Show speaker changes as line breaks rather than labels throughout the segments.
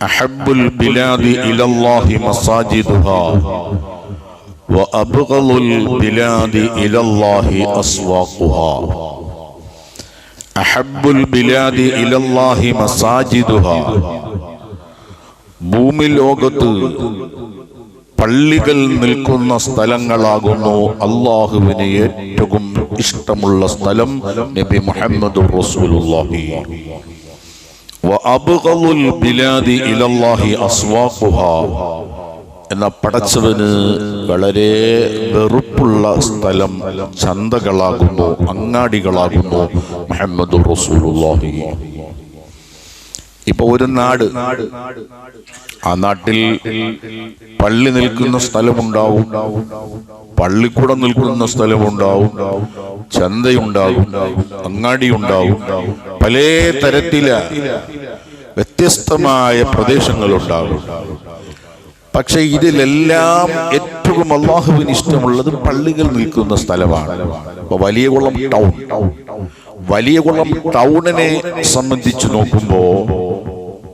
أحب البلاد إلى الله مساجدها وأبغض البلاد إلى الله أسواقها أحب البلاد إلى الله مساجدها ഭൂമി ലോകത്ത് പള്ളികൾ നിൽക്കുന്ന സ്ഥലങ്ങളാകുന്നു അള്ളാഹുവിന് ഏറ്റവും ഇഷ്ടമുള്ള സ്ഥലം നബി മുഹമ്മദ് റസൂലുള്ളാഹി എന്ന പടച്ചവന് വളരെ വെറുപ്പുള്ള സ്ഥലം ചന്തകളാകുന്നു അങ്ങാടികളാകുന്നു മുഹമ്മദ് റസൂലുള്ളാഹി. ഇപ്പൊ ഒരു നാട് ആ നാട്ടിൽ പള്ളി നിൽക്കുന്ന സ്ഥലമുണ്ടാവും പള്ളിക്കൂടം നിൽക്കുന്ന സ്ഥലമുണ്ടാവും ചന്തയുണ്ടാവും അങ്ങാടിയുണ്ടാവും പല തരത്തില വ്യത്യസ്തമായ പ്രദേശങ്ങളുണ്ടാവും. പക്ഷെ ഇതിലെല്ലാം ഏറ്റവും അള്ളാഹുവിന് ഇഷ്ടമുള്ളത് പള്ളികൾ നിൽക്കുന്ന സ്ഥലമാണ്. വലിയകുളം വലിയ കുളം ടൗൺ. വലിയ കുളം ടൗണിനെ സംബന്ധിച്ച് നോക്കുമ്പോ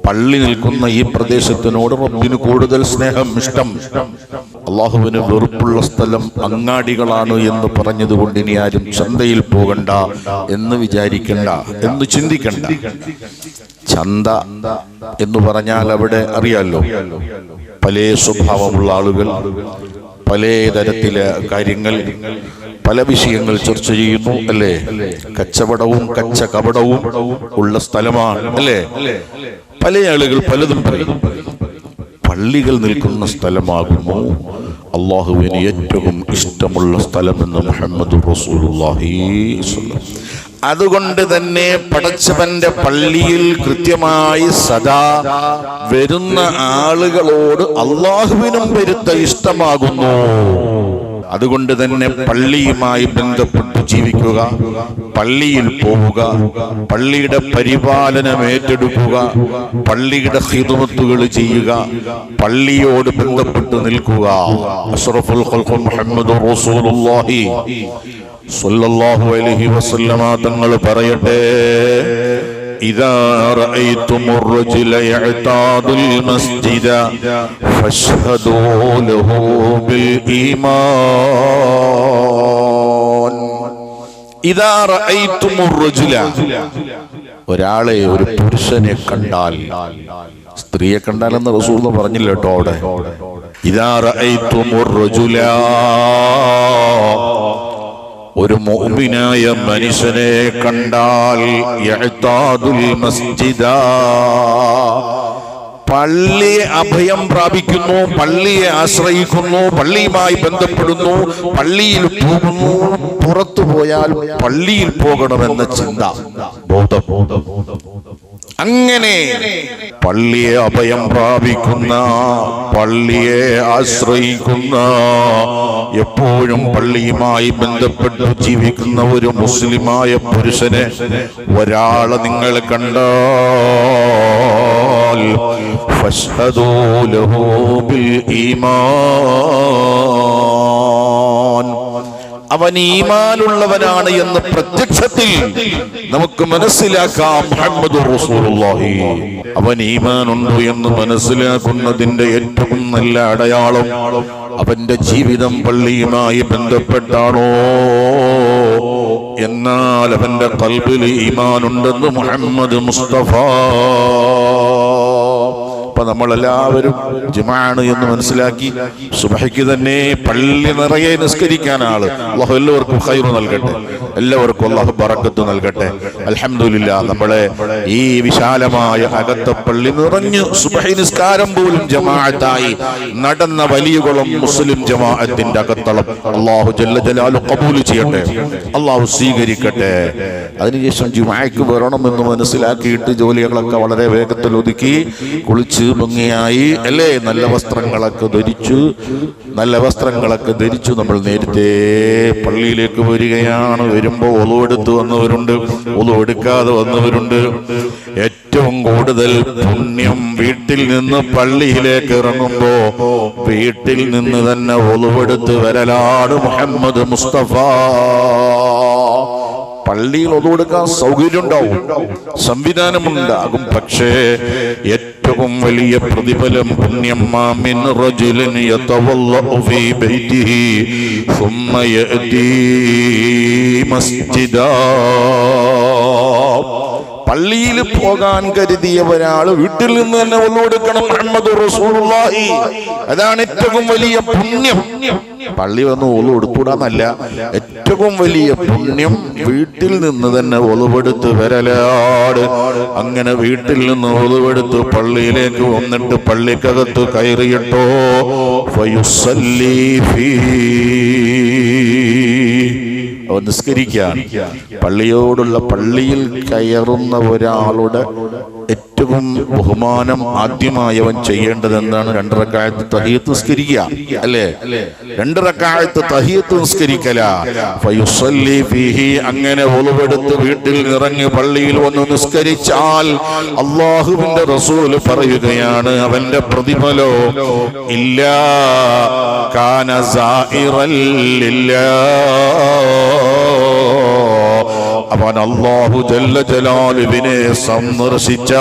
പള്ളി നിൽക്കുന്ന ഈ പ്രദേശത്തിനോട് റബ്ബിന് കൂടുതൽ സ്നേഹം ഇഷ്ടം. അള്ളാഹുവിന് വെറുപ്പുള്ള സ്ഥലം അങ്ങാടികളാണ് എന്ന് പറഞ്ഞതുകൊണ്ട് ഇനി ആരും ചന്തയിൽ പോകണ്ട എന്ന് വിചാരിക്കണ്ട എന്ന് ചിന്തിക്കണ്ട. ചന്ത എന്ന് പറഞ്ഞാൽ അവിടെ അറിയാലോ പല സ്വഭാവമുള്ള ആളുകൾ പല തരത്തിലെ കാര്യങ്ങൾ പല വിഷയങ്ങൾ ചർച്ച ചെയ്യുന്നു അല്ലേ? കച്ചവടവും കച്ച കപടവും ഉള്ള സ്ഥലമാണ് അല്ലേ? പല ആളുകൾ പലതും പറയും. പള്ളികൾ നിൽക്കുന്ന സ്ഥലമാകുന്നു അള്ളാഹുവിന് ഏറ്റവും ഇഷ്ടമുള്ള സ്ഥലമെന്ന് മുഹമ്മദ് റസൂലുള്ളാഹി അതുകൊണ്ട് തന്നെ പടച്ചവന്റെ പള്ളിയിൽ കൃത്യമായി സദാ വരുന്ന ആളുകളോട് അള്ളാഹുവിനും വരുത്ത ഇഷ്ടമാകുന്നു. അതുകൊണ്ട് തന്നെ പള്ളിയുമായി ബന്ധപ്പെട്ട് ജീവിക്കുക പള്ളിയിൽ പോവുക പള്ളിയുടെ പരിപാലനം ഏറ്റെടുക്കുക പള്ളിയുടെ ഹിദമത്തുകൾ ചെയ്യുക പള്ളിയോട് ബന്ധപ്പെട്ട് നിൽക്കുക അഷ്റഫുൽ ഖൽഖ് മുഹമ്മദ് റസൂലുള്ളാഹി സല്ലല്ലാഹു അലൈഹി വസല്ലമ തങ്ങൾ പറയട്ടെ إذا رأيتم الرجل يعتاد المسجد فاشهدوا له بالإيمان إذا رأيتم الرجل ഒരാളെ ഒരു പുരുഷനെ കണ്ടാൽ സ്ത്രീയെ കണ്ടാലെന്ന് റസൂൽ പറഞ്ഞില്ല കേട്ടോ അവിടെ. ഒരു മോമിനായ മനുഷ്യനെ കണ്ടാൽ മസ്ജിദ. പള്ളിയെ അഭയം പ്രാപിക്കുന്നു പള്ളിയെ ആശ്രയിക്കുന്നു പള്ളിയുമായി ബന്ധപ്പെടുന്നു പള്ളിയിൽ പോകുന്നു. പുറത്തു പോയാൽ പള്ളിയിൽ പോകണമെന്ന ചിന്ത. ബോധം. അങ്ങനെ പള്ളിയെ അഭയം പ്രാപിക്കുന്ന പള്ളിയെ ആശ്രയിക്കുന്ന എപ്പോഴും പള്ളിയുമായി ബന്ധപ്പെട്ട് ജീവിക്കുന്ന ഒരു മുസ്ലിമായ പുരുഷനെ ഒരാളെ നിങ്ങൾ കണ്ടാൽ ഫോ ലഹു ബിൽ ഈമാൻ. അവൻ ഈമാനുള്ളവനാണ് എന്ന് പ്രത്യക്ഷത്തിൽ നമുക്ക് മനസ്സിലാക്കാം. റസൂലുള്ളാഹി. അവൻ ഈമാനുണ്ട് എന്ന് മനസ്സിലാക്കുന്നതിന്റെ ഏറ്റവും നല്ല അടയാളം അവന്റെ ജീവിതം പള്ളിയുമായി ബന്ധപ്പെട്ടാണോ? എന്നാൽ അവന്റെ കൽബിൽ ഈമാനുണ്ടെന്ന് മുഹമ്മദ് മുസ്തഫ അപ്പൊ നമ്മളെല്ലാവരും ജുമാണ് എന്ന് മനസ്സിലാക്കി സുബഹയ്ക്ക് തന്നെ പള്ളി നിറയെ നിസ്കരിക്കാൻ ആൾ. അള്ളാഹു എല്ലാവർക്കും ഹൈറു നൽകട്ടെ. എല്ലാവർക്കും അള്ളാഹു ബറക്കത്ത് നൽകട്ടെ. അലഹമില്ല നമ്മളെ ഈ വിശാലമായ അകത്ത പള്ളി നിറഞ്ഞു സുബഹി നിസ്കാരം പോലും ജമാഅത്തായി നടന്ന വലിയ കുളം മുസ്ലിം ജമാഅത്തിന്റെ അകത്തളം അള്ളാഹു ജല്ല ജലാലു കബൂൽ ചെയ്യട്ടെ. അള്ളാഹു സ്വീകരിക്കട്ടെ. അതിനുശേഷം ജുമാക്ക് വരണമെന്ന് മനസ്സിലാക്കിയിട്ട് ജോലികളൊക്കെ വളരെ വേഗത്തിൽ ഒതുക്കി കുളിച്ച് ഭംഗിയായി അല്ലേ? നല്ല വസ്ത്രങ്ങളൊക്കെ ധരിച്ചു. നല്ല വസ്ത്രങ്ങളൊക്കെ ധരിച്ചു നമ്മൾ നേരത്തെ പള്ളിയിലേക്ക് വരികയാണ്. വരുമ്പോൾ ഒളുവെടുത്ത് വന്നവരുണ്ട് ഒളുവെടുക്കാതെ വന്നവരുണ്ട്. ഏറ്റവും കൂടുതൽ പുണ്യം വീട്ടിൽ നിന്ന് പള്ളിയിലേക്ക് ഇറങ്ങുമ്പോ വീട്ടിൽ നിന്ന് തന്നെ ഒളുവെടുത്ത് വരലാണ് മുഹമ്മദ് മുസ്തഫ. പള്ളിയിൽ ഒതുകൊടുക്കാൻ സൗകര്യം ഉണ്ടാവും സംവിധാനമുണ്ടാകും. പക്ഷേ ഏറ്റവും ഏറ്റവും വലിയ പ്രതിഫലം പുണ്യം മാമിൻ റജുലൻ യതവല്ലഉ ഫീ ബൈതിഹി ثم يأتي مسجدا പള്ളിയിൽ പോകാൻ കരുതിയ ഒരാൾ വീട്ടിൽ നിന്ന് തന്നെ ഒന്നുകൊടുക്കണം മുഹമ്മദ് റസൂലുള്ളാഹി. അതാണ് ഏറ്റവും വലിയ പുണ്യം. പള്ളി വന്ന് ഒളു കൊടുക്കൂടാന്നല്ല ഏറ്റവും വലിയ പുണ്യം വീട്ടിൽ നിന്ന് തന്നെ ഒളിവെടുത്ത് വരലാട്. അങ്ങനെ വീട്ടിൽ നിന്ന് ഒളിവെടുത്ത് പള്ളിയിലേക്ക് വന്നിട്ട് പള്ളിക്കകത്ത് കയറിയിട്ടോ ഫയുസല്ലി ഫീ നിസ്കരിക്കാൻ പള്ളിയോടുള്ള പള്ളിയിൽ കയറുന്ന ഒരാളുടെ ഏറ്റവും ബഹുമാനം ആദ്യമായി അവൻ ചെയ്യേണ്ടത് എന്താണ് രണ്ടരക്കാലത്ത് തഹിയത്ത് നിസ്കരിക്കുക അല്ലേ? രണ്ടരക്കാലത്ത് തഹിയത്ത് നിസ്കരിക്കല. അങ്ങനെ ഒളിവെടുത്ത് വീട്ടിൽ നിറങ്ങി പള്ളിയിൽ വന്ന് നിസ്കരിച്ചാൽ അള്ളാഹുവിന്റെ റസൂൽ പറയുകയാണ് അവന്റെ പ്രതിഫലോ ഇല്ല കാന സായിറൽ അവൻ അള്ളാഹു ജല്ല ജലാലുവിനെ സന്ദർശിച്ച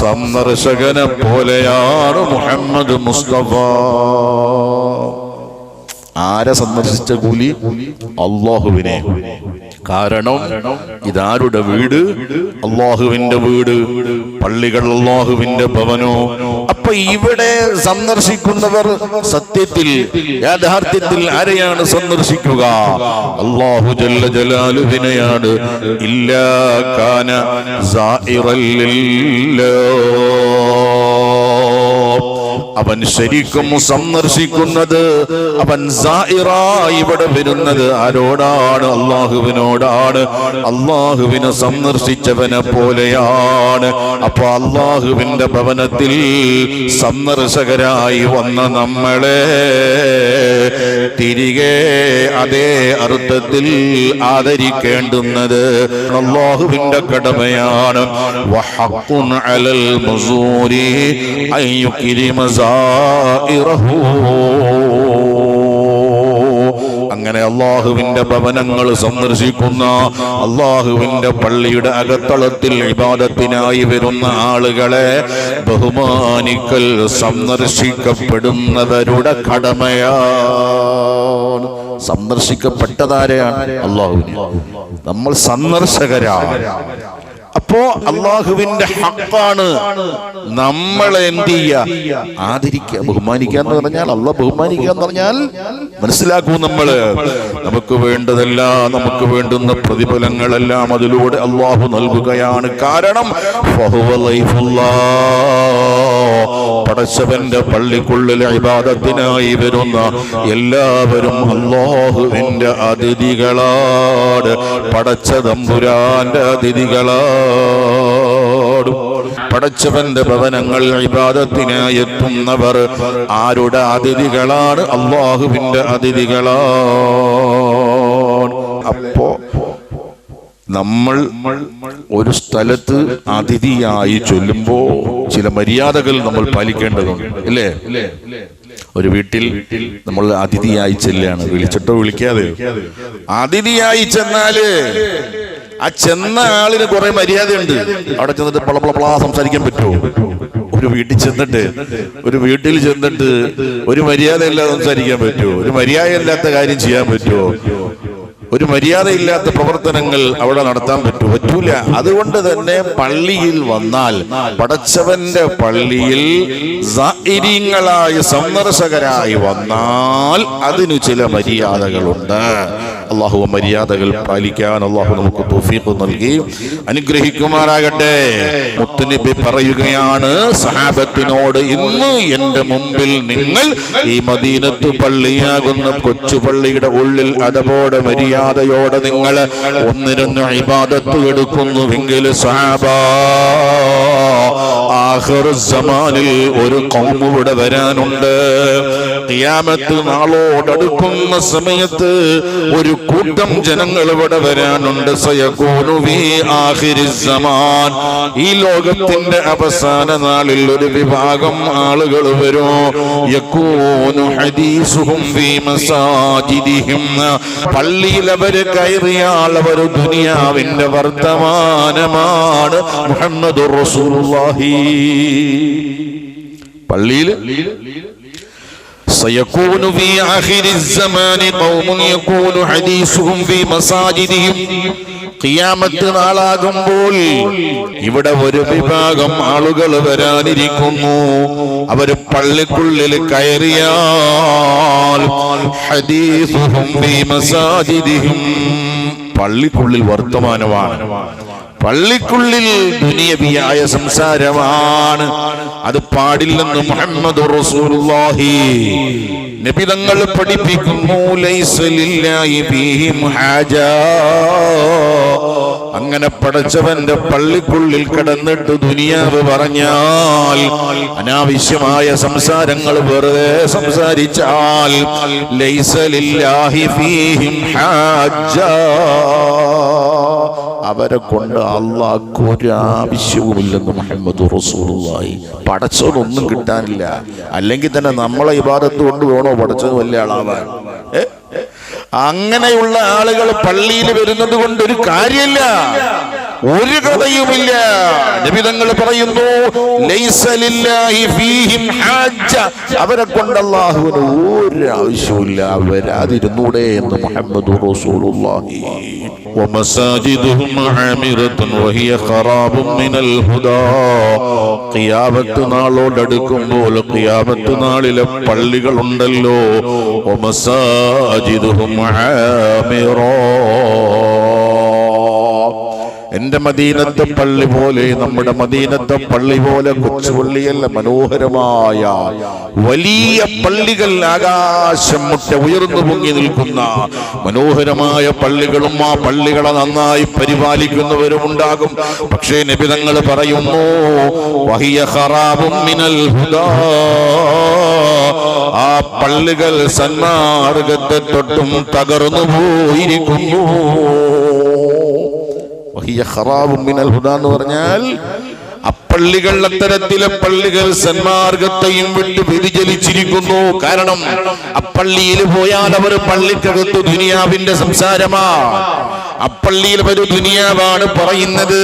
സന്ദർശകനെ പോലെയാണ് മുഹമ്മദ് മുസ്തഫ. ആരെ സന്ദർശിച്ച കൂലി? അള്ളാഹുവിനെ കാരണം ഇതാരുടെ വീട്? അള്ളാഹുവിന്റെ വീട്. പള്ളികൾ അള്ളാഹുവിന്റെ ഭവനോ? അപ്പൊ ഇവിടെ സന്ദർശിക്കുന്നവർ സത്യത്തിൽ യാഥാർത്ഥ്യത്തിൽ ആരെയാണ് സന്ദർശിക്കുക? അള്ളാഹു ജല്ല ജലാലുവിനെയാണ്. ഇല്ലാ കാന അവൻ ശരിക്കും സന്ദർശിക്കുന്നത് അവൻ ഇവിടെ വരുന്നത് ആരോടാണ്? അള്ളാഹുവിനോടാണ് അള്ളാഹുവിനെ സന്ദർശിച്ചവനെ പോലെയാണ്. അപ്പൊ അള്ളാഹുവിന്റെ ഭവനത്തിൽ സന്ദർശകരായി വന്ന നമ്മളെ തിരികെ അതേ അർത്ഥത്തിൽ ആദരിക്കേണ്ടുന്നത് അള്ളാഹുവിന്റെ കടമയാണ്. അലൽ മുസൂരി സായിറഹു അങ്ങനെ അള്ളാഹുവിന്റെ ഭവനങ്ങൾ സന്ദർശിക്കുന്ന അള്ളാഹുവിന്റെ പള്ളിയുടെ അകത്തളത്തിൽ വിവാദത്തിനായി വരുന്ന ആളുകളെ ബഹുമാനിക്കൽ സന്ദർശിക്കപ്പെടുന്നവരുടെ കടമയാണ്. സന്ദർശിക്കപ്പെട്ടതാരെയാണ്? അള്ളാഹുവിനെ. നമ്മൾ സന്ദർശകരാണ്. അപ്പോ അള്ളാഹുവിന്റെ ഹക്കാണ് നമ്മൾ എന്ത് ചെയ്യുക ആദരിക്കുക. ബഹുമാനിക്കുക എന്ന് പറഞ്ഞാൽ അള്ളാഹ് ബഹുമാനിക്കുക എന്ന് പറഞ്ഞാൽ മനസ്സിലാക്കൂ നമ്മൾ. നമുക്ക് വേണ്ടതെല്ലാം നമുക്ക് വേണ്ടുന്ന പ്രതിഫലങ്ങളെല്ലാം അതിലൂടെ അള്ളാഹു നൽകുകയാണ്. കാരണം. പടച്ചവന്റെ പള്ളിക്കുള്ളിൽ ഇബാദത്തിനായി വരുന്ന എല്ലാവരും അള്ളാഹുവിന്റെ അതിഥികളാണ്. പടച്ച തമ്പുരാന്റെ അതിഥികളാട് പടച്ചവന്റെ ഭവനങ്ങൾ വിവാദത്തിനായി എത്തുന്നവർ ആരുടെ അതിഥികളാണ്? അള്ളാഹുവിന്റെ അതിഥികളാണ്. അപ്പോ നമ്മൾ ഒരു സ്ഥലത്ത് അതിഥിയായി ചൊല്ലുമ്പോ ചില മര്യാദകൾ നമ്മൾ പാലിക്കേണ്ടതുണ്ട്. ഇല്ലേ ഒരു വീട്ടിൽ നമ്മൾ അതിഥിയായി ചെല്ലുകയാണ്. വിളിച്ചിട്ടോ വിളിക്കാതെ അതിഥിയായി ചെന്നാൽ ആ ചെന്ന ആളിന് കുറെ മര്യാദയുണ്ട്. അവിടെ ചെന്നിട്ട് പളാ സംസാരിക്കാൻ പറ്റുമോ? ഒരു വീട്ടിൽ ചെന്നിട്ട് ഒരു വീട്ടിൽ ചെന്നിട്ട് ഒരു മര്യാദ ഇല്ലാതെ സംസാരിക്കാൻ പറ്റുമോ? ഒരു മര്യാദ ഇല്ലാത്ത കാര്യം ചെയ്യാൻ പറ്റുമോ? ഒരു മര്യാദയില്ലാത്ത പ്രവർത്തനങ്ങൾ അവിടെ നടത്താൻ പറ്റൂ പറ്റൂല. അതുകൊണ്ട് തന്നെ പള്ളിയിൽ വന്നാൽ പടച്ചവന്റെ പള്ളിയിൽ സന്ദർശകരായി വന്നാൽ അതിനു ചില മര്യാദകളുണ്ട്. അള്ളാഹു മര്യാദകൾ പാലിക്കാൻ അള്ളാഹു നമുക്ക് തോഫീഖ് നൽകി. അനുഗ്രഹിക്കുമാറാകട്ടെ. മുത്തുനബി പറയുകയാണ് സഹാബത്തിനോട് ഇന്ന് എന്റെ മുമ്പിൽ നിങ്ങൾ ഈ മദീനത്ത് പള്ളിയാകുന്ന കൊച്ചു പള്ളിയുടെ ഉള്ളിൽ അതപോടെ മര്യാദയോടെ നിങ്ങൾ ഒന്നിരുന്ന് ഇബാദത്ത് എടുക്കുന്നുവെങ്കിൽ സഹാബ ിൽ ഒരു കൗമ ഇവിടെ വരാനുണ്ട്. ഖിയാമത്ത് നാളോടടുക്കുന്ന സമയത്ത് ഒരു കൂട്ടം ജനങ്ങൾ ഇവിടെ വരാനുണ്ട്. ഈ ലോകത്തിന്റെ അവസാന നാളിൽ ഒരു വിഭാഗം ആളുകൾ വരും. പള്ളിയിൽ അവർ കയറിയാൽ അവർ ദുനിയാവിന്റെ വർത്തമാനമാണ്. മുഹമ്മദ് റസൂലുള്ളാഹി. പള്ളിയിൽ? سيكون في آخر الزمان قوم يكون حديثهم في مساجدهم ഖിയാമത്ത് നാളാകുമ്പോൾ ഇവിടെ ഒരു വിഭാഗം ആളുകൾ വരാനിരിക്കുന്നു അവര് പള്ളിക്കുള്ളിൽ കയറിയാൽ ഹദീസുഹും ഫീ മസാജിദിഹിം പള്ളിക്കുള്ളിൽ വർത്തമാനമാണ് പള്ളിക്കുള്ളിൽ ദുനിയവിയായ സംസാരമാണ്. അത് പാടില്ലെന്ന് മുഹമ്മദ് റസൂലുള്ളാഹി. നബി തങ്ങൾ പഠിപ്പിക്കുന്നു ലൈസ ലില്ലാഹി ഫീഹിം ഹാജ. അങ്ങനെ പടച്ചവന്റെ പള്ളിക്കുള്ളിൽ കിടന്നിട്ട് ദുനിയാവ് പറഞ്ഞാൽ അനാവശ്യമായ സംസാരങ്ങൾ വെറുതെ സംസാരിച്ചാൽ ലൈസലില്ലാഹി ഫീഹിം ഹാജ. അവരെ കൊണ്ട് അള്ളാഹ്ക്ക് ഒരു ആവശ്യവുമില്ലെന്ന് മുഹമ്മദ് റസൂലുള്ളാഹി. പടച്ചതൊന്നും കിട്ടാനില്ല. അല്ലെങ്കിൽ തന്നെ നമ്മളെ ഇബാദത്ത് കൊണ്ട് വേണോ പടച്ചത് വലിയ ആളാവാൻ? അങ്ങനെയുള്ള ആളുകൾ പള്ളിയിൽ വരുന്നത് കൊണ്ട് ഒരു കാര്യമില്ല. ഒരു കഥയുമില്ല നബിതങ്ങൾ പറയുന്നു "ലൈസ ലില്ലാഹി ഫീഹിം ഹാജ." അവരെ കൊണ്ട് അള്ളാഹുവിന് ഒരു ആവശ്യമില്ല അവരാതിരുന്നൂടെ എന്ന് മുഹമ്മദ് റസൂലുള്ളാഹി ومساجدهم عامرة وهي خراب من الهدى ഖിയാമത്ത് നാളോടടുക്കുമ്പോൾ ഖിയാമത്ത് നാളിലെ പള്ളികൾ ഉണ്ടല്ലോ ومساجدهم عامرة എന്റെ മദീനത്തെ പള്ളി പോലെ നമ്മുടെ മദീനത്തെ പള്ളി പോലെ കൊച്ചുപള്ളിയല്ല മനോഹരമായ വലിയ പള്ളികൾ ആകാശം മുട്ട ഉയർന്നു പൊങ്ങി നിൽക്കുന്ന മനോഹരമായ പള്ളികളും ആ പള്ളികളെ നന്നായി പരിപാലിക്കുന്നവരും ഉണ്ടാകും. പക്ഷേ നിബിതങ്ങൾ പറയുന്നു വഹിയ മിനൽ ആ പള്ളികൾ സന്മാർഗത്തെ തൊട്ടും തകർന്നു പോയിരിക്കുന്നു വഹിയ ഖറാബും മിനൽ ഹുദ എന്ന് പറഞ്ഞാൽ അപ്പള്ളികൾ അത്തരത്തിലെ പള്ളികൾ സന്മാർഗത്തെയും വിട്ട് വ്യതിചലിച്ചിരിക്കുന്നു. കാരണം അപ്പള്ളിയിൽ പോയാൽ അവർ പള്ളിക്കകത്ത് ദുനിയാവിന്റെ സംസാരമാ. അപ്പള്ളിയിൽ ഒരു ദുനിയാവാണ് പറയുന്നത്.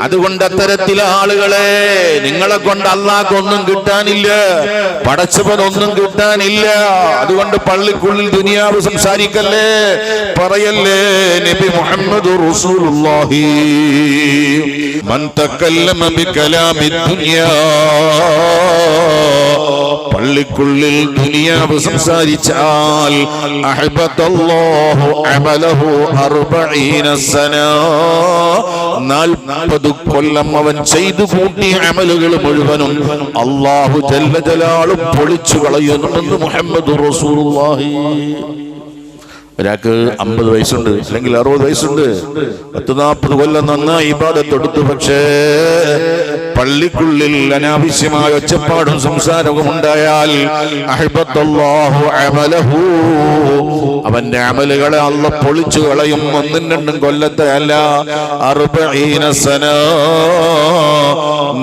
അതുകൊണ്ട് അത്തരത്തിലെ ആളുകളെ നിങ്ങളെ കൊണ്ട് അള്ളാഹ്ക്കൊന്നും കിട്ടാനില്ല. പടച്ചവനൊന്നും കിട്ടാനില്ല. അതുകൊണ്ട് പള്ളിക്കുള്ളിൽ ദുനിയാവ് സംസാരിക്കല്ലേ? പറയല്ലേ നബി മുഹമ്മദ് റസൂലുള്ളാഹി. മൻ തക്കല്ലമ ബികലാമി ദുനിയാ പള്ളിക്കുള്ളിൽ ദുനിയാവ് സംസാരിച്ചാൽ നാൽപ്പത് കൊല്ലം അവൻ ചെയ്തു കൂട്ടിയ അമലുകൾ മുഴുവനും അള്ളാഹു ജല്ല ജലാളും പൊളിച്ചു കളയുന്നുണ്ടെന്ന് മുഹമ്മദ് റസൂലുള്ളാഹി. ഒരാൾക്ക് അമ്പത് വയസ്സുണ്ട് അല്ലെങ്കിൽ അറുപത് വയസ്സുണ്ട്. പത്ത് നാൽപ്പത് കൊല്ലം നന്നായി ഇബാദത്തെടുത്തു പക്ഷേ പള്ളിക്കുള്ളിൽ അനാവശ്യമായ ഒച്ചപ്പാടും സംസാരവും ഉണ്ടായാൽ അവന്റെ അമലുകളെ അല്ല പൊളിച്ചു കളയും. ഒന്നും രണ്ടും കൊല്ലത്തെ അല്ല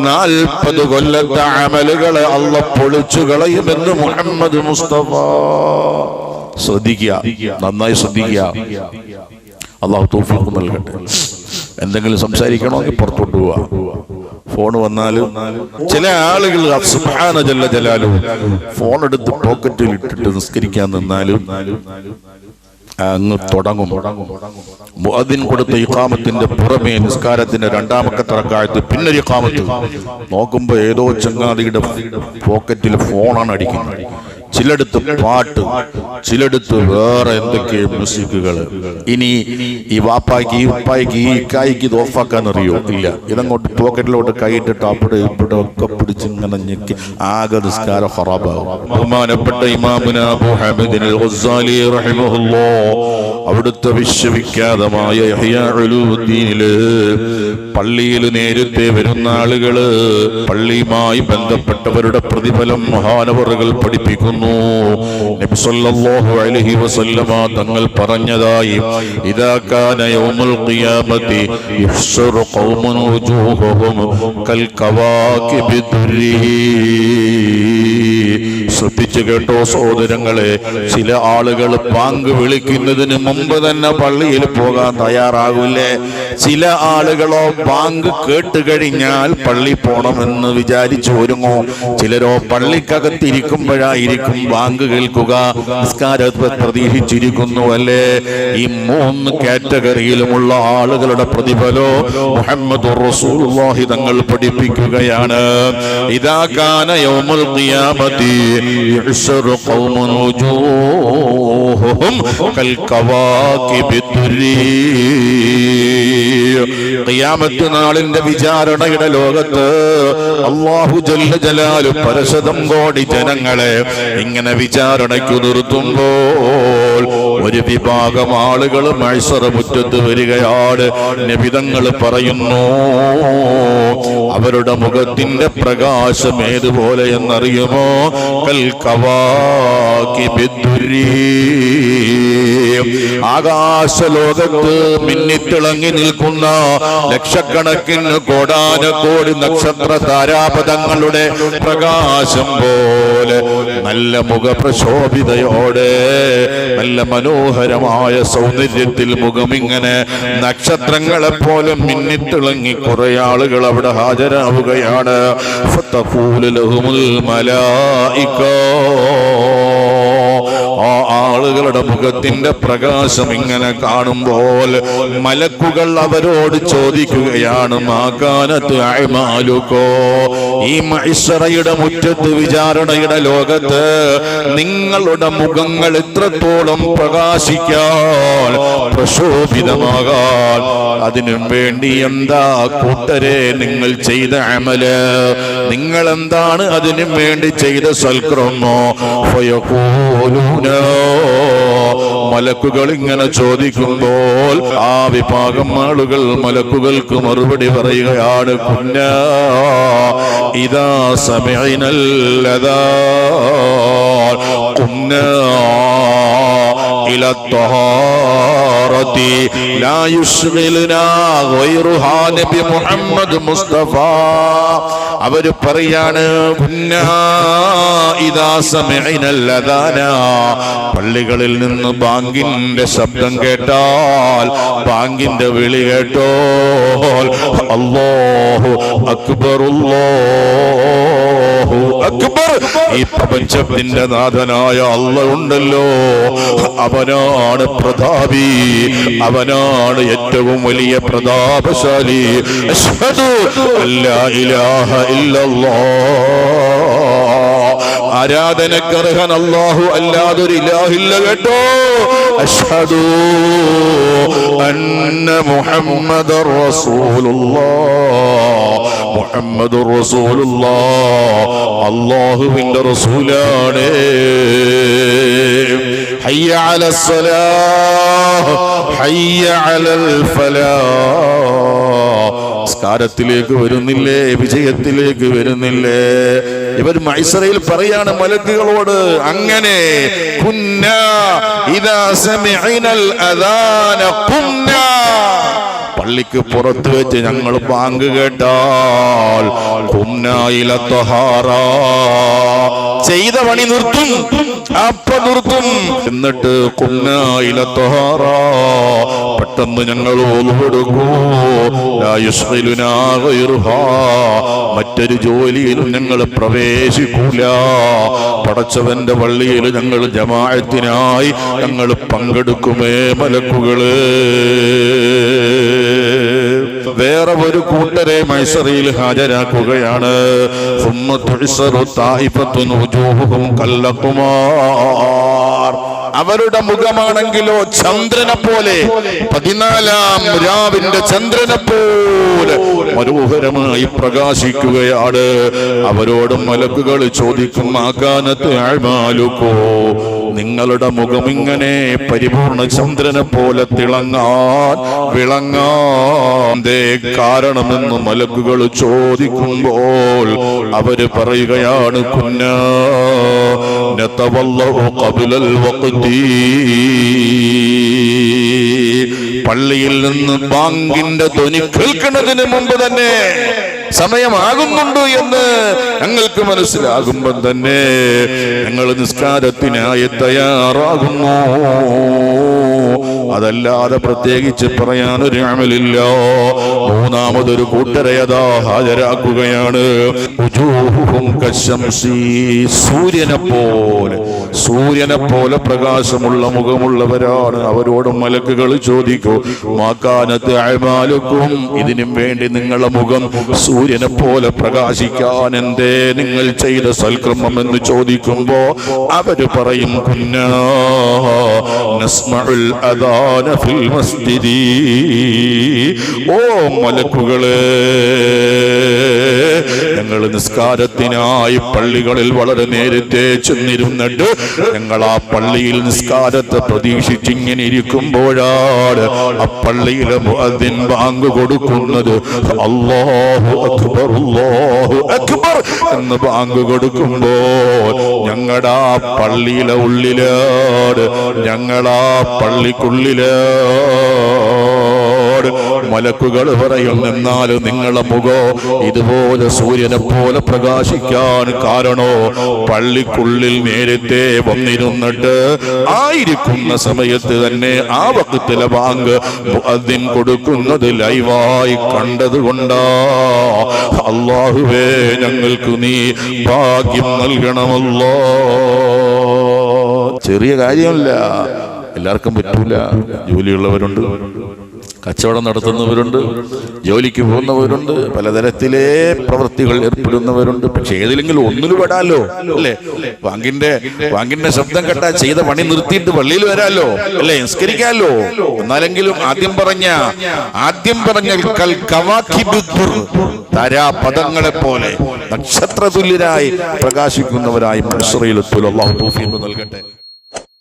നാൽപ്പത് കൊല്ലത്തെ അമലുകളെ അല്ല പൊളിച്ചു കളയുമെന്ന് മുഹമ്മദ് മുസ്തഫ. ശ്രദ്ധിക്കുക. നന്നായി ശ്രദ്ധിക്കുക. അള്ളാഹു തോഫിക്ക് നൽകട്ടെ. എന്തെങ്കിലും സംസാരിക്കണമെങ്കിൽ പുറത്തോട്ട് പോവാ. ഫോൺ വന്നാലും ചില ആളുകൾ സുബ്ഹാന ജല്ല ജലാലു ഫോൺ എടുത്ത് പോക്കറ്റിൽ ഇട്ടിട്ട് നിസ്കരിക്കാൻ നിന്നാലും അങ്ങ് തുടങ്ങും. മുഅദ്ദിൻ കൊടുത്ത ഇഖാമത്തിന്റെ പുറമേ നിസ്കാരത്തിന്റെ രണ്ടാമത്തെ തറക്കാലത്ത് പിന്നെ ഒരു ഇഖാമത്ത്. നോക്കുമ്പോ ഏതോ ചങ്ങാതിയുടെ പോക്കറ്റിൽ ഫോണാണ് അടിക്കുന്നത്. ചിലടത്ത് പാട്ട് ചിലടത്ത് വേറെ എന്തൊക്കെയോ മ്യൂസിക്കുകൾ ഇനി ഈ വാപ്പായ്ക്ക് ഈ ഉപ്പായ്ക്ക് ഈ ഇക്കായ്ക്ക് ഇത് ഓഫാക്കാൻ അറിയോ ഇല്ല. ഇതങ്ങോട്ട് പോക്കറ്റിലോട്ട് കൈയിട്ട് ടാപ്പിടെ ഇവിടെ ഒക്കെ പിടിച്ച് ഇങ്ങനെ ഞെക്കി ആകെ നിസ്കാരം ഹൊറാബാകും ബഹുമാനപ്പെട്ട ഇമാമുന അബൂ അവിടുത്തെ വിശ്വവിഖ്യാതമായ പള്ളിയിൽ നേരത്തെ വരുന്ന ആളുകൾ പള്ളിയുമായി ബന്ധപ്പെട്ടവരുടെ പ്രതിഫലം മഹാനവറുകൾ പഠിപ്പിക്കുന്നു. പഠിപ്പിക്കുന്നു നബി സല്ലല്ലാഹു അലൈഹി വസല്ലമ തങ്ങൾ പറഞ്ഞതായി ഇദാ യൗമുൽ കൽ കവാകിബി ശ്രദ്ധിച്ചു കേട്ടോ സഹോദരങ്ങളെ ചില ആളുകൾ പാങ്ക് വിളിക്കുന്നതിന് മുമ്പ് തന്നെ പള്ളിയിൽ പോകാൻ തയ്യാറാകില്ലേ ചില ആളുകളോ പാങ്ക് കേട്ട് കഴിഞ്ഞാൽ പള്ളി പോണമെന്ന് വിചാരിച്ചു ഒരുങ്ങോ? ചിലരോ പള്ളിക്കകത്തിരിക്കുമ്പോഴായിരിക്കും പാങ്ക് കേൾക്കുക പ്രതീക്ഷിച്ചിരിക്കുന്നു അല്ലേ? ഈ മൂന്ന് കാറ്റഗറിയിലുമുള്ള ആളുകളുടെ പ്രതിഫലോ മുഹമ്മദ് തങ്ങൾ പഠിപ്പിക്കുകയാണ്. ഇതാ കാന യൗമുൽ ഖിയാമത്തി. യുഹ്ശറു قوم وجوههم كالكواكب കവാകിബി ഖിയാമത്ത് നാളിന്റെ വിചാരണയുടെ ലോകത്ത് അള്ളാഹു ജല്ല ജലാലു പരശതം കോടി ജനങ്ങളെ ഇങ്ങനെ വിചാരണയ്ക്കു നിർത്തുമ്പോൾ ഒരു വിഭാഗം ആളുകൾ മത്സര മുറ്റത്ത് വരികയാണ്. നിബിതങ്ങൾ പറയുന്നു അവരുടെ മുഖത്തിന്റെ പ്രകാശം ഏതുപോലെ എന്നറിയുമോ? ആകാശലോകത്ത് മിന്നിത്തിളങ്ങി നിൽക്കുന്ന ലക്ഷക്കണക്കിന് കോടാനക്കോടി നക്ഷത്ര താരാപഥങ്ങളുടെ പ്രകാശം പോലെ നല്ല മുഖപ്രശോഭിതയോടെ നല്ല മനോഹരമായ സൗന്ദര്യത്തിൽ മുഖമിങ്ങനെ നക്ഷത്രങ്ങളെ പോലെ മിന്നിത്തിളങ്ങി കുറെ ആളുകൾ അവിടെ ഹാജരാവുകയാണ്. ഫതഖൂലു ലഹുമുൽ മലായിക. ആ ആളുകളുടെ മുഖത്തിന്റെ പ്രകാശം ഇങ്ങനെ കാണുമ്പോൾ മലക്കുകൾ അവരോട് ചോദിക്കുകയാണ് ഈ മൈസറയുടെ മുറ്റത്ത് വിചാരണയുടെ ലോകത്ത് നിങ്ങളുടെ മുഖങ്ങൾ എത്രത്തോളം പ്രകാശിക്കാൻ പ്രശോഭിതമാകാൻ അതിനു വേണ്ടി എന്താ കൂട്ടരെ നിങ്ങൾ ചെയ്ത അമൽ? നിങ്ങൾ എന്താണ് അതിനു വേണ്ടി ചെയ്ത സൽക്രമോ? മലക്കുകൾ ഇങ്ങനെ ചോദിക്കുമ്പോൾ ആ വിഭാഗം ആളുകൾ മലക്കുകൾക്ക് മറുപടി പറയുകയാണ് കുഞ്ഞ ഇതാ സമയനല്ലതാ. കുഞ്ഞ إلى الطهارة لا يشغلنا غيرها നബി മുഹമ്മദ് മുസ്തഫ അവര് പറയാണ് കുഞ്ഞാ ഇതാ സമയനല്ലതാന പള്ളികളിൽ നിന്ന് ബാങ്കിന്റെ ശബ്ദം കേട്ടാൽ ബാങ്കിന്റെ വിളി കേട്ടോൽ അല്ലാഹു അക്ബർ അല്ലാഹു അക്ബർ ഈ പ്രപഞ്ചത്തിന്റെ നാഥനായ അല്ല ഉണ്ടല്ലോ അവനാണ് പ്രതാപി. അവനാണ് ഏറ്റവും വലിയ പ്രതാപശാലി. ആരാധനക്കർഹൻ അല്ലാഹു അല്ലാതൊരു ഇലാഹില്ല കേട്ടോ. അഷ്ഹദു അന്ന മുഹമ്മദ് റസൂലുള്ളാഹ് മുഹമ്മദുർ അള്ളാഹുവിന്റെ റസൂലാണ്. സ്കാരത്തിലേക്ക് വരുന്നില്ലേ? വിജയത്തിലേക്ക് വരുന്നില്ലേ? ഇവർ മൈസറയിൽ പറയാണ് മലക്കുകളോട് അങ്ങനെ കുന്ന ഇതാ സമയ അദാന കുന്ന പള്ളിക്ക് പുറത്ത് വെച്ച് ഞങ്ങൾ ബാങ്ക് കേട്ടാൽ. ചെയ്ത പണി നിർത്തും അപ്പ നിർത്തും. എന്നിട്ട്. പെട്ടെന്ന് ഞങ്ങൾ മറ്റൊരു ജോലിയിലും ഞങ്ങൾ പ്രവേശിക്കൂല. പടച്ചവന്റെ പള്ളിയിൽ ഞങ്ങൾ ജമാഅത്തിനായി ഞങ്ങൾ പങ്കെടുക്കുമേ മലക്കുകൾ. വേറെ ഒരു കൂട്ടരെ മൈസറിയിൽ ഹാജരാക്കുകയാണ്. അവരുടെ മുഖമാണെങ്കിലോ ചന്ദ്രനെ പോലെ പതിനാലാം രാവിന്റെ ചന്ദ്രനെ പോലെ മനോഹരമായി പ്രകാശിക്കുകയാണ്. അവരോടും മലക്കുകൾ ചോദിക്കും ആകാനത്ത് ആഴ്മാലുക്കോ നിങ്ങളുടെ മുഖം ഇങ്ങനെ പരിപൂർണ ചന്ദ്രനെ പോലെ തിളങ്ങാൻ വിളങ്ങാൻ കാരണമെന്ന് മലക്കുകൾ ചോദിക്കുമ്പോൾ അവർ പറയുകയാണ് കുഞ്ഞ പള്ളിയിൽ നിന്ന് ബാങ്കിന്റെ ധ്വനി കേൾക്കുന്നതിന് മുമ്പ് തന്നെ സമയമാകുന്നുണ്ട് എന്ന് ഞങ്ങൾക്ക് മനസ്സിലാകുമ്പം തന്നെ ഞങ്ങൾ നിസ്കാരത്തിനായി തയ്യാറാകുന്നു. അതല്ലാതെ പ്രത്യേകിച്ച് പറയാൻ ഒരു അമലില്ല. മൂന്നാമതൊരു കൂട്ടരയതാ ഹാജരാക്കുകയാണ്. സൂര്യനെ പോലെ. സൂര്യനെ പോലെ പ്രകാശമുള്ള മുഖമുള്ളവരാണ്. അവരോട് മലക്കുകൾ ചോദിക്കൂ മാക്കാനത്ത് അയമാലുക്കും ഇതിനും വേണ്ടി നിങ്ങളുടെ മുഖം സൂര്യനെ പോലെ പ്രകാശിക്കാൻ എന്തേ നിങ്ങൾ ചെയ്ത സൽക്രമം എന്ന് ചോദിക്കുമ്പോ അവർ പറയും കുഞ്ഞാ നസ്മഉൽ അദാന ഫിൽ മസ്ജിദി. ഓ മലക്കുകളെ നിസ്കാരത്തിനായി പള്ളികളിൽ വളരെ നേരത്തെ ചെന്നിരുന്നിട്ട് ഞങ്ങൾ ആ പള്ളിയിൽ നിസ്കാരത്തെ പ്രതീക്ഷിച്ചിങ്ങനെ ഇരിക്കുമ്പോഴാണ് ആ പള്ളിയിലെ മുഅദ്ദിൻ ബാങ്ക് കൊടുക്കുന്നത്. അല്ലാഹു അക്ബർ അല്ലാഹു അക്ബർ എന്ന് ബാങ്ക് കൊടുക്കുമ്പോൾ ഞങ്ങളുടെ ആ പള്ളിയിലെ ഉള്ളിലാണ് ഞങ്ങളാ പള്ളിക്കുള്ളിലാണ് മലക്കുകൾ പറയും എന്നാലും നിങ്ങളെ മുഖോ ഇതുപോലെ സൂര്യനെ പോലെ പ്രകാശിക്കാൻ കാരണോ? പള്ളിക്കുള്ളിൽ നേരത്തെ വന്നിരുന്നിട്ട് ആയിരിക്കുന്ന സമയത്ത് തന്നെ ആ വക്കത്തിലെ ബാങ്ക് അതിൻ കൊടുക്കുന്നത് ലൈവായി കണ്ടത് കൊണ്ടാ. അള്ളാഹുവേ ഞങ്ങൾക്ക് നീ ഭാഗ്യം നൽകണമല്ലോ. ചെറിയ കാര്യമല്ല. എല്ലാവർക്കും പറ്റൂല. ജോലിയുള്ളവരുണ്ട്. കച്ചവടം നടത്തുന്നവരുണ്ട് ജോലിക്ക് പോകുന്നവരുണ്ട് പലതരത്തിലെ പ്രവൃത്തികൾ ഏർപ്പെടുന്നവരുണ്ട്. പക്ഷെ ഏതിലെങ്കിലും ഒന്നിൽ പെടാലോ അല്ലേ? ബാങ്കിന്റെ ബാങ്കിന്റെ ശബ്ദം കേട്ടാ ചെയ്ത പണി നിർത്തിയിട്ട് പള്ളിയിൽ വരാലോ അല്ലേ? നിസ്കരിക്കാലോ. എന്നാലെങ്കിലും ആദ്യം പറഞ്ഞ ആദ്യം പറഞ്ഞ പദങ്ങളെ പോലെ നക്ഷത്ര തുല്യരായി പ്രകാശിക്കുന്നവരായി തൗഫീഖ് നൽകട്ടെ.